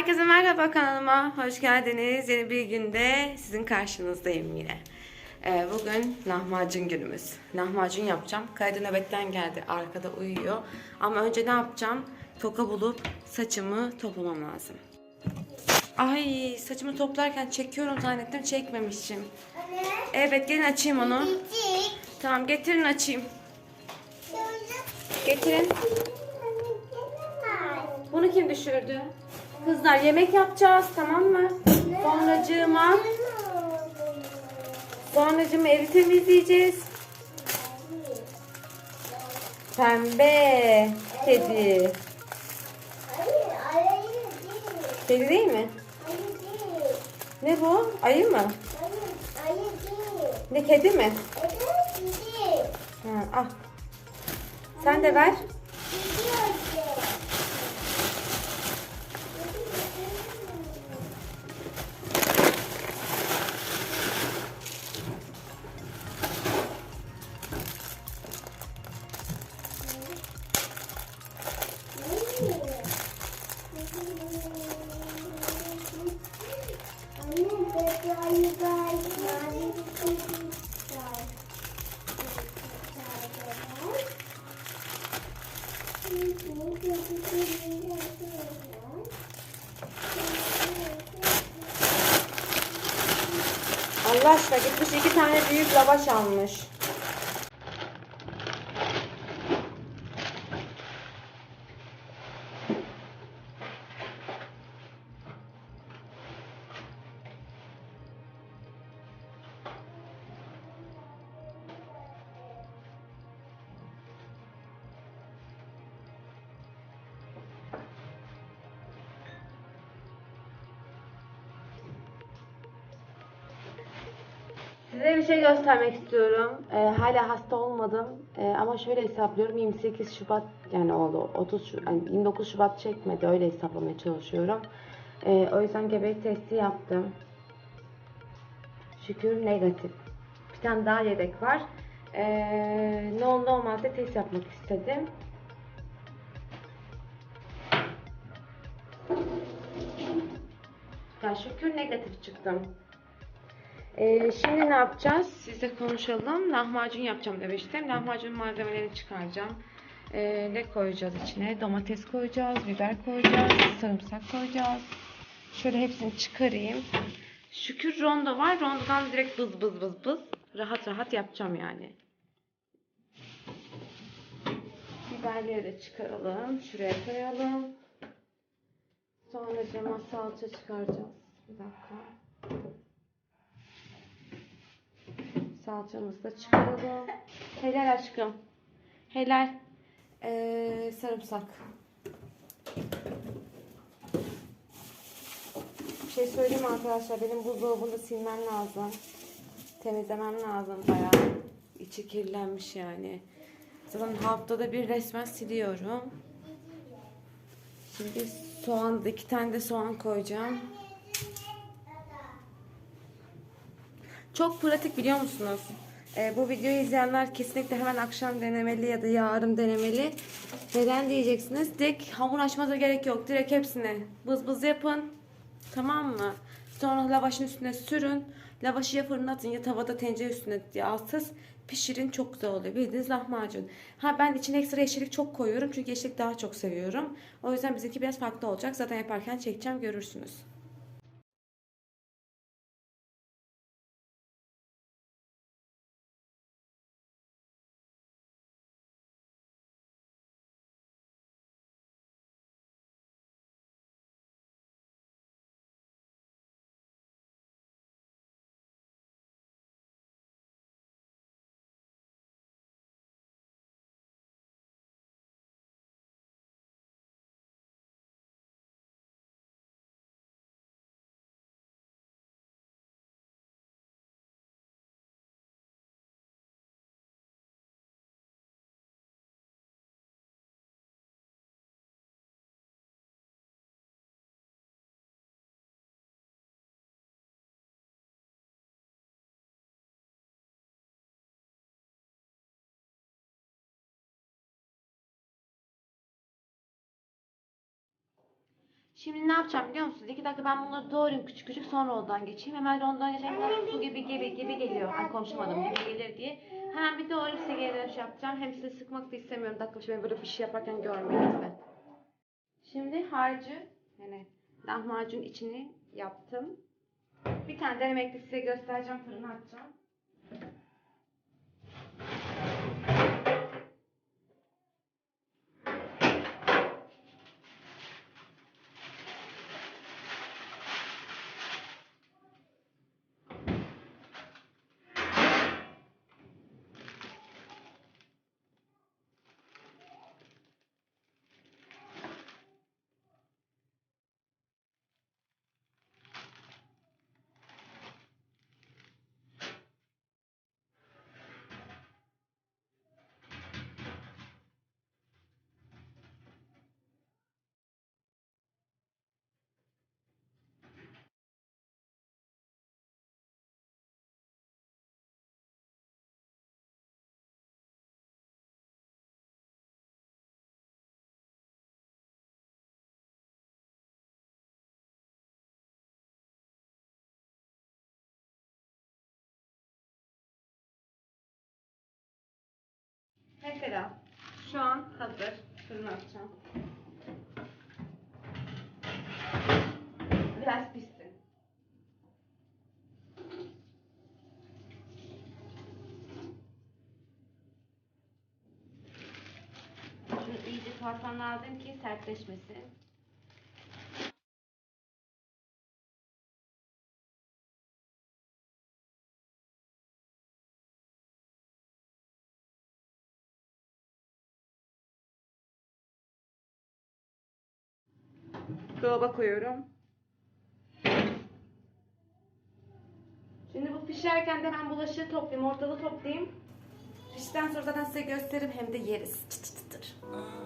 Herkese merhaba kanalıma hoş geldiniz. Yeni bir günde sizin karşınızdayım yine. Ee, bugün lahmacun günümüz. Lahmacun yapacağım. Kaydı nöbetten geldi. Arkada uyuyor. Ama önce ne yapacağım? Toka bulup saçımı toplamam lazım. Ay saçımı toplarken çekiyorum zannettim çekmemişim. Anne. Evet gelin açayım onu. Tamam getirin açayım. Getirin. Bunu kim düşürdü? Kızlar yemek yapacağız tamam mı? Sonracığıma Sonracığıma evi temizleyeceğiz. Pembe kedi. Hayır, ayı değil. Kedi değil mi? Ne bu? Ayı mı? Ne kedi mi? Ha, al. Sen de ver. Büyük Size bir şey göstermek istiyorum. Ee, hala hasta olmadım. Ee, ama şöyle hesaplıyorum. 28 Şubat yani oldu. 30 Şu- yani 29 Şubat çekmedi. Öyle hesaplamaya çalışıyorum. Ee, o yüzden gebelik testi yaptım. Şükür negatif. Bir tane daha yedek var. Ee, ne ne olmaz diye test yapmak istedim. Ya şükür negatif çıktım. Ee, şimdi ne yapacağız? Sizle konuşalım. Lahmacun yapacağım demiştim. Lahmacun malzemelerini çıkaracağım. Ee, ne koyacağız içine? Domates koyacağız, biber koyacağız, sarımsak koyacağız. Şöyle hepsini çıkarayım. Şükür rondo var. Rondodan direkt bız bız bız bız. Rahat rahat yapacağım yani. Biberleri de çıkaralım. Şuraya koyalım. Sonra cama salça çıkaracağız. Bir dakika. Salçamızı da çıkaralım. Helal aşkım. Helal. Ee, sarımsak. Bir şey söyleyeyim arkadaşlar? Benim buzdolabını silmem lazım. Temizlemem lazım bayağı. İçi kirlenmiş yani. Zaten haftada bir resmen siliyorum. Şimdi soğan, iki tane de soğan koyacağım. Çok pratik biliyor musunuz? Ee, bu videoyu izleyenler kesinlikle hemen akşam denemeli ya da yarın denemeli. Neden diyeceksiniz? Direkt hamur açmanıza gerek yok. Direkt hepsini bız bız yapın. Tamam mı? Sonra lavaşın üstüne sürün. Lavaşı ya fırına atın ya tavada tencere üstüne yağsız pişirin. Çok güzel oluyor. Bildiğiniz lahmacun. Ha ben içine ekstra yeşillik çok koyuyorum. Çünkü yeşillik daha çok seviyorum. O yüzden bizimki biraz farklı olacak. Zaten yaparken çekeceğim görürsünüz. Şimdi ne yapacağım biliyor musunuz? İki dakika ben bunları doğrayayım küçük küçük sonra ondan geçeyim. Hemen ondan geçeyim. Su gibi gibi gibi geliyor. Ay konuşamadım gibi gelir diye. Hemen bir doğrayıp size geri dönüş yapacağım. Hem size sıkmak da istemiyorum. Dakika beni böyle bir şey yaparken lütfen. Şimdi harcı yani lahmacun içini yaptım. Bir tane denemekte size göstereceğim. Fırına atacağım. Mesela şu an hazır. Fırına atacağım. Biraz pişsin. Şunu iyice sarmam lazım ki sertleşmesin. Dolaba koyuyorum. Şimdi bu pişerken de ben bulaşığı toplayayım, ortalığı toplayayım. Pişten sonra zaten size gösteririm hem de yeriz. Çıt çıt çıtır. Gözünüzü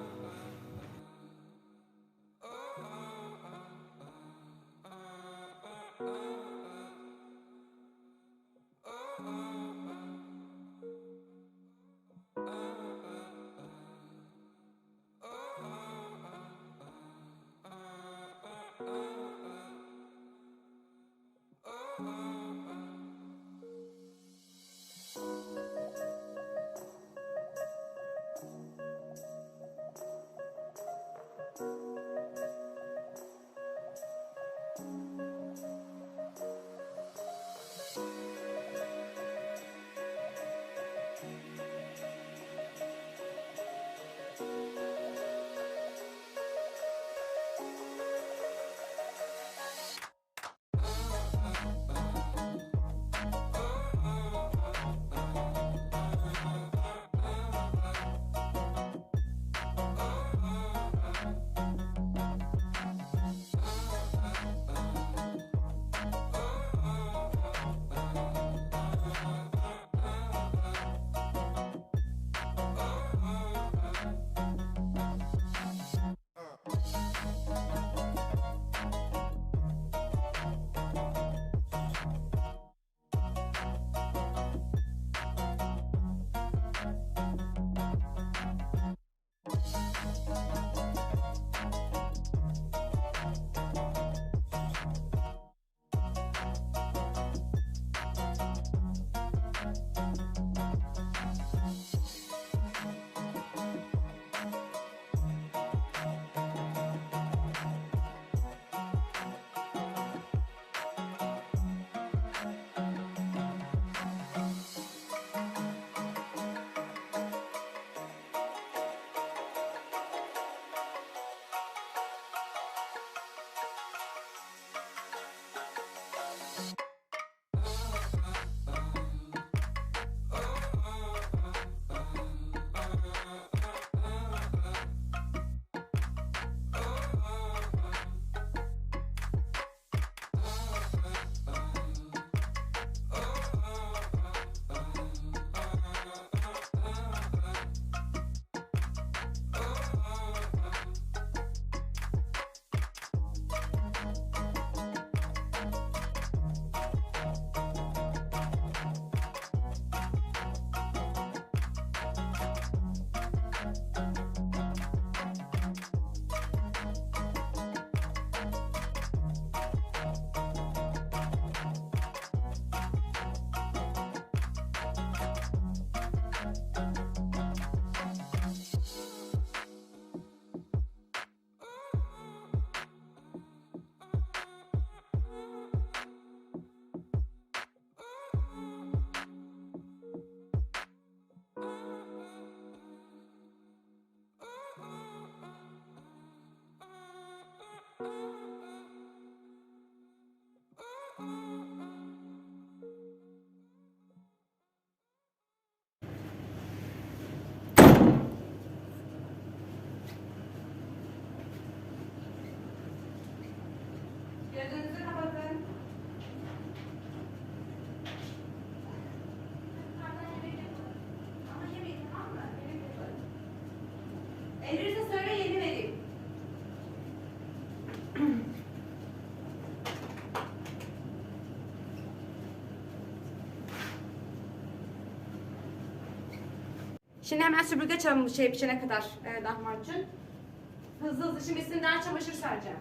Şimdi hemen süpürge çalalım bu şey pişene kadar e, lahmacun. Hızlı hızlı şimdi üstünden çamaşır sereceğim.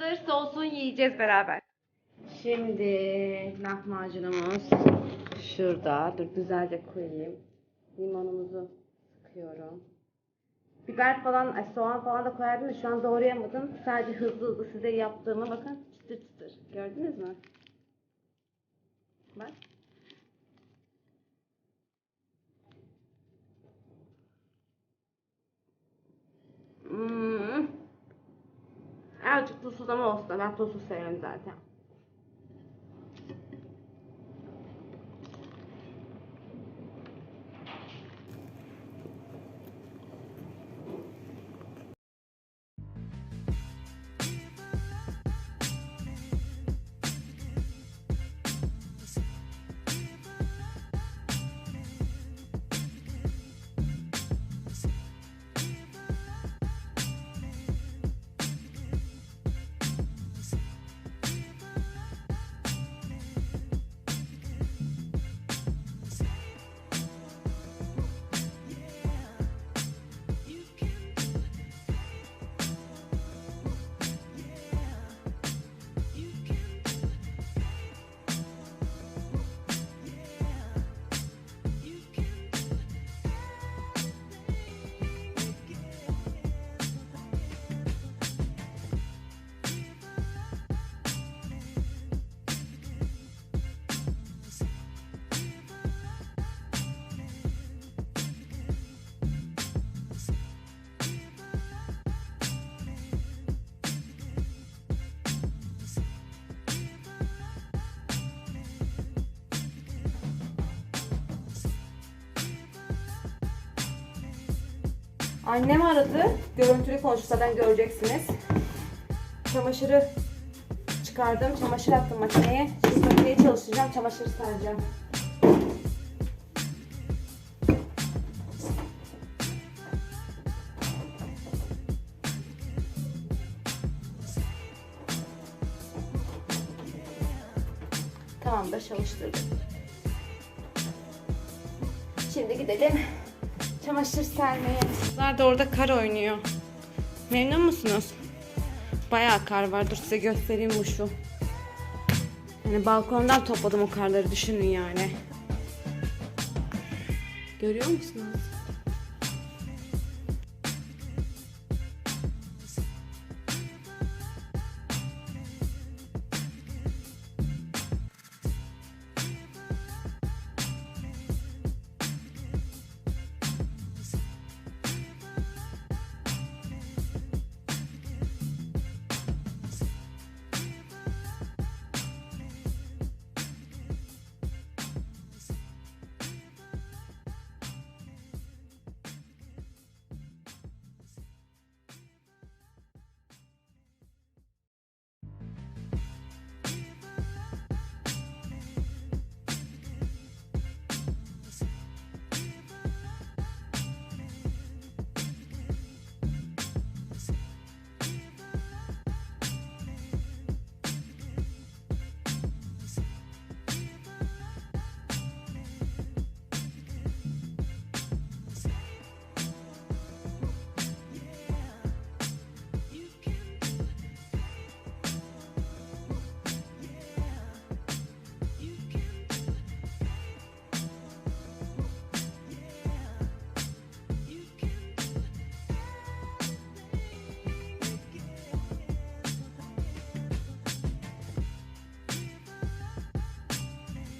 Hazır. Soğusun yiyeceğiz beraber. Şimdi lahmacunumuz şurada. Dur güzelce koyayım. Limonumuzu sıkıyorum. Biber falan, soğan falan da koyardım da şu an doğrayamadım. Sadece hızlı hızlı size yaptığımı bakın çıtır çıtır. Gördünüz mü? Bak. Hmm. Azıcık tuzsuz ama olsun. Ben tuzsuz severim zaten. Annem aradı. Görüntülü konuştu zaten göreceksiniz. Çamaşırı çıkardım. Çamaşır attım makineye. Şimdi makineyi çalıştıracağım. Çamaşır sereceğim. Tamamdır çalıştırdım. Şimdi gidelim çamaşır sermeye. Kızlar da orada kar oynuyor. Memnun musunuz? Bayağı kar var. Dur size göstereyim bu şu. Yani balkondan topladım o karları düşünün yani. Görüyor musunuz?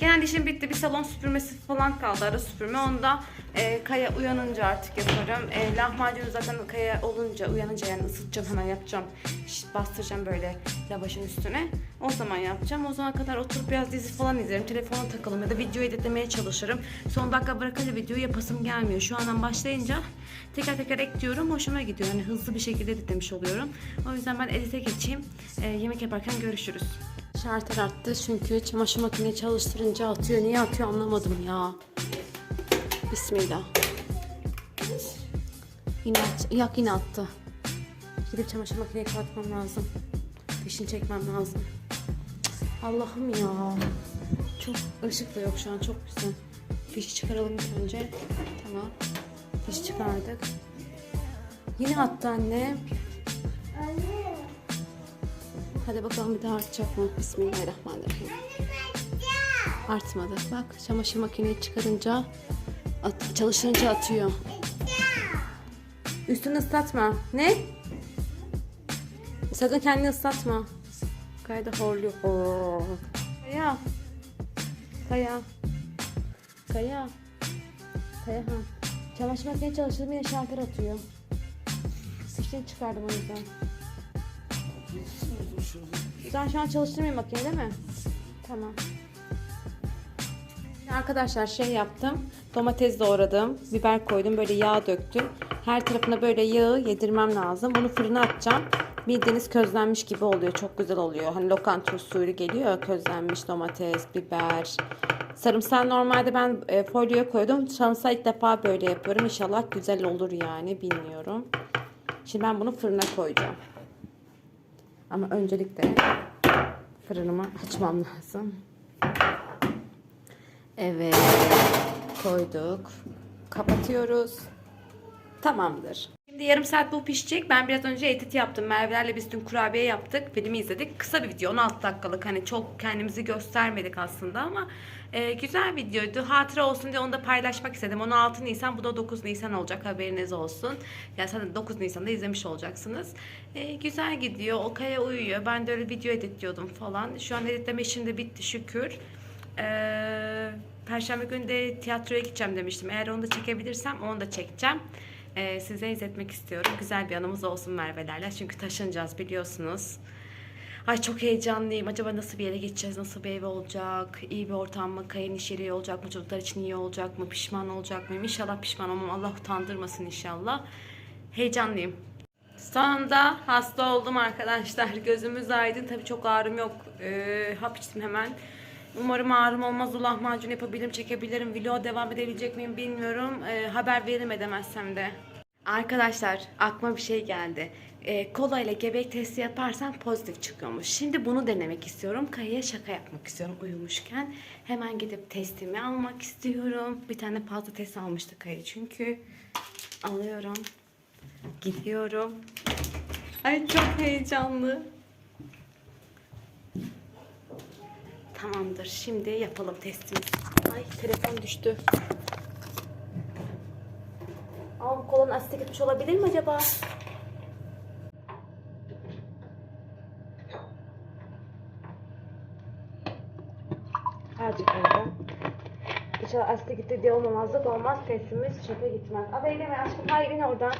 Genel işim bitti. Bir salon süpürmesi falan kaldı. Ara süpürme. Onu da e, Kaya uyanınca artık yaparım. E, lahmacunu zaten Kaya olunca, uyanınca yani ısıtacağım hemen yapacağım. İşte bastıracağım böyle lavaşın üstüne. O zaman yapacağım. O zamana kadar oturup biraz dizi falan izlerim. Telefona takalım ya da video editlemeye çalışırım. Son dakika bırakınca videoyu yapasım gelmiyor. Şu andan başlayınca teker teker ekliyorum. Hoşuma gidiyor. Yani hızlı bir şekilde editlemiş oluyorum. O yüzden ben edite geçeyim. E, yemek yaparken görüşürüz. Şartlar arttı çünkü çamaşır makineyi çalıştırınca atıyor. Niye atıyor anlamadım ya. Bismillah. Yine at, yak yine attı. Gidip çamaşır makineyi kapatmam lazım. Fişini çekmem lazım. Allah'ım ya. Çok ışık da yok şu an çok güzel. Fişi çıkaralım ilk önce. Tamam. Fiş çıkardık. Yine attı anne. Anne. Hadi bakalım bir daha artacak mı? Bismillahirrahmanirrahim. Artmadı. Bak çamaşır makineyi çıkarınca at, çalışınca atıyor. Üstünü ıslatma. Ne? Sakın kendini ıslatma. Kayda horluyor. Hor. Kaya. Kaya. Kaya. Kaya ha. Çamaşır makineyi çalıştırdım yine şalter atıyor. Fişini çıkardım o yüzden. Sen şu an çalıştırmayın makineyi değil mi? Tamam. Arkadaşlar şey yaptım. Domates doğradım. Biber koydum. Böyle yağ döktüm. Her tarafına böyle yağı yedirmem lazım. Bunu fırına atacağım. Bildiğiniz közlenmiş gibi oluyor. Çok güzel oluyor. Hani lokanta usulü geliyor. Közlenmiş domates, biber. Sarımsağı normalde ben e, folyoya koydum. Sarımsağı ilk defa böyle yapıyorum. İnşallah güzel olur yani. Bilmiyorum. Şimdi ben bunu fırına koyacağım. Ama öncelikle fırınımı açmam lazım. Evet. Koyduk. Kapatıyoruz. Tamamdır. Yarım saat bu pişecek. Ben biraz önce edit yaptım. Merve'lerle biz dün kurabiye yaptık. Filmi izledik. Kısa bir video. 16 dakikalık. Hani çok kendimizi göstermedik aslında ama e, güzel videoydu. Hatıra olsun diye onu da paylaşmak istedim. 16 Nisan bu da 9 Nisan olacak. Haberiniz olsun. Ya zaten 9 Nisan'da izlemiş olacaksınız. E, güzel gidiyor. Okaya uyuyor. Ben de öyle video editliyordum falan. Şu an editleme işim de bitti şükür. Ee, Perşembe günü de tiyatroya gideceğim demiştim. Eğer onu da çekebilirsem onu da çekeceğim. Ee, size izletmek istiyorum. Güzel bir anımız olsun Merve'lerle. Çünkü taşınacağız biliyorsunuz. Ay çok heyecanlıyım. Acaba nasıl bir yere gideceğiz? Nasıl bir ev olacak? İyi bir ortam mı? Kayın iş yeri olacak mı? Çocuklar için iyi olacak mı? Pişman olacak mıyım? İnşallah pişman olmam. Allah utandırmasın inşallah. Heyecanlıyım. Sonunda hasta oldum arkadaşlar. Gözümüz aydın. Tabii çok ağrım yok. Ee, hap içtim hemen. Umarım ağrım olmaz. O lahmacun yapabilirim, çekebilirim. Vlog devam edebilecek miyim bilmiyorum. Ee, haber veririm edemezsem de. Arkadaşlar aklıma bir şey geldi. Ee, kola ile gebek testi yaparsam pozitif çıkıyormuş. Şimdi bunu denemek istiyorum. Kaya'ya şaka yapmak istiyorum uyumuşken. Hemen gidip testimi almak istiyorum. Bir tane fazla test almıştı Kaya çünkü. Alıyorum. Gidiyorum. Ay çok heyecanlı. Tamamdır. Şimdi yapalım testimizi. Ay telefon düştü. Ama bu kolanın asite gitmiş olabilir mi acaba? Azıcık orada. İnşallah asite gitti diye olmamazlık olmaz. Testimiz çöpe gitmez. Abi eyleme aşkım. Hayır in oradan.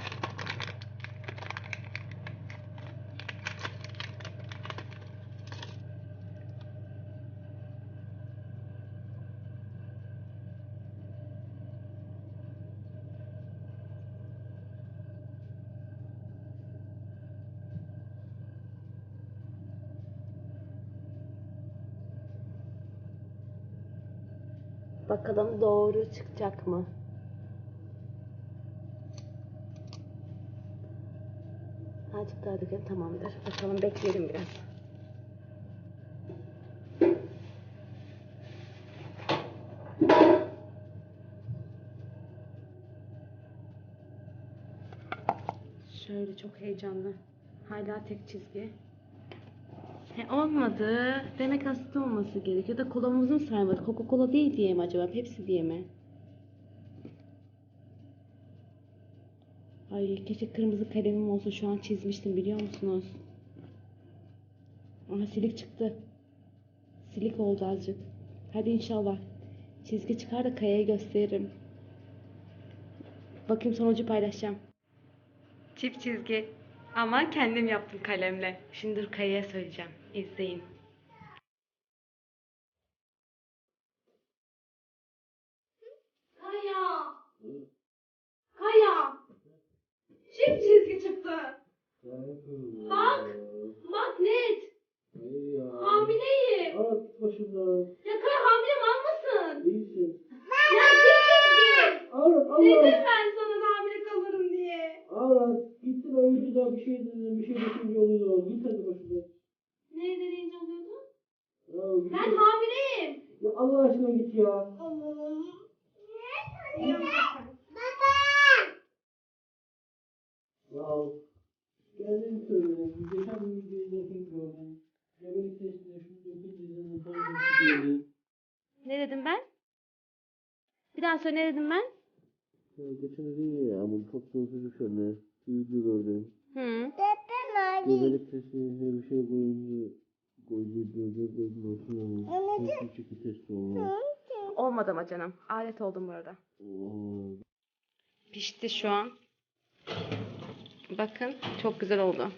Bakalım doğru çıkacak mı? Azıcık daha dökelim tamamdır. Bakalım bekleyelim biraz. Şöyle çok heyecanlı. Hala tek çizgi. He, olmadı. Demek hasta olması gerekiyor. Da kolamızın sarmadı. Coca Cola değil diye mi acaba? Pepsi diye mi? Ay keşke kırmızı kalemim olsa şu an çizmiştim biliyor musunuz? Aha silik çıktı. Silik oldu azıcık. Hadi inşallah. Çizgi çıkar da Kaya'ya gösteririm. Bakayım sonucu paylaşacağım. Çift çizgi. Ama kendim yaptım kalemle. Şimdi dur Kaya'ya söyleyeceğim. İzleyin. Kaya! Kaya! Çift çizgi çıktı. Bak! Bak net! Hamileyim. Git başımdan. Ya Kaya hamile mal mısın? Değilsin. Ya çift çizgi! Avrat Dedim Avrat. ben sana da hamile kalırım diye. Avrat. Gittim önceden bir şey dedim. Bir şey düşünce oluyor. Git hadi başımdan. Ne deneyince oluyordu? Ya, bir Ben şey- hamileyim. Ya Allah aşkına git ya. Ya. Kendin söyledin. Geçen gün bir yakın gördüm. Gebelik testinde şunu dökün dizinin pozitif çıkıyordu. Ne dedim ben? Söyle ne dedim ben? Ya geçen dedin ya ama çok zor çocuk anne. Video gördüm. Hı. Gebelik testinde bir şey koyunca koyunca böyle böyle olsun ama. Çok küçük bir test olmaz. Olmadı ama canım. Alet oldum burada. Oo. Pişti şu an. Bakın çok güzel oldu.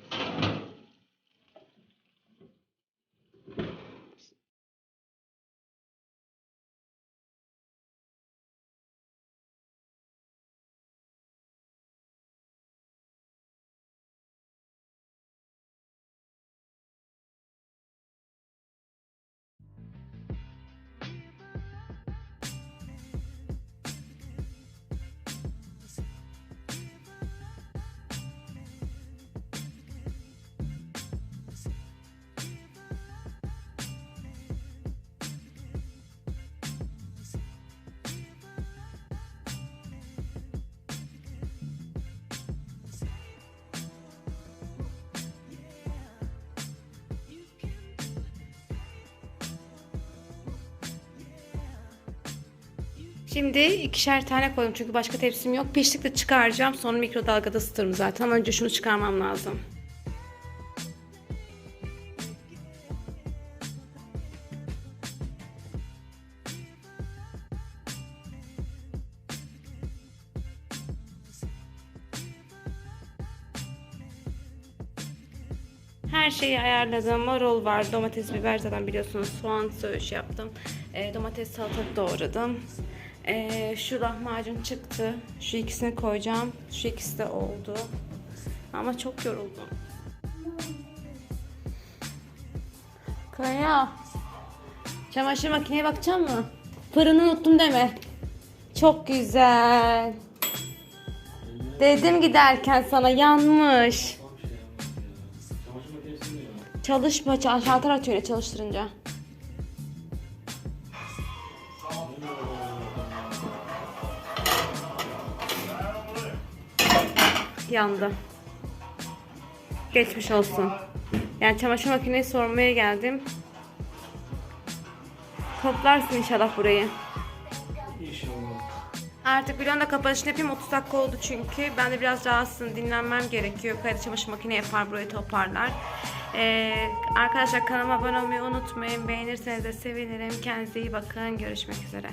Şimdi ikişer tane koydum çünkü başka tepsim yok. Piştikçe çıkaracağım. Sonra mikrodalgada ısıtırım zaten. Önce şunu çıkarmam lazım. Her şeyi ayarladım. Marul var, domates, biber zaten biliyorsunuz. Soğan söğüş yaptım. E, domates salatalık doğradım. Ee, şu lahmacun çıktı. Şu ikisini koyacağım. Şu ikisi de oldu. Ama çok yoruldum. Kaya. Çamaşır makineye bakacak mı? Fırını unuttum deme. Çok güzel. Dedim giderken sana yanmış. Çamaşır makinesi mi ya? Çalışma, ça- şalter atıyor öyle çalıştırınca. Yandı. Geçmiş olsun. Yani çamaşır makineyi sormaya geldim. Toplarsın inşallah burayı. İnşallah. Artık videonun da kapanışını yapayım. 30 dakika oldu çünkü. Ben de biraz rahatsızım. Dinlenmem gerekiyor. Kaydı çamaşır makine yapar burayı toparlar. Ee, arkadaşlar kanalıma abone olmayı unutmayın. Beğenirseniz de sevinirim. Kendinize iyi bakın. Görüşmek üzere.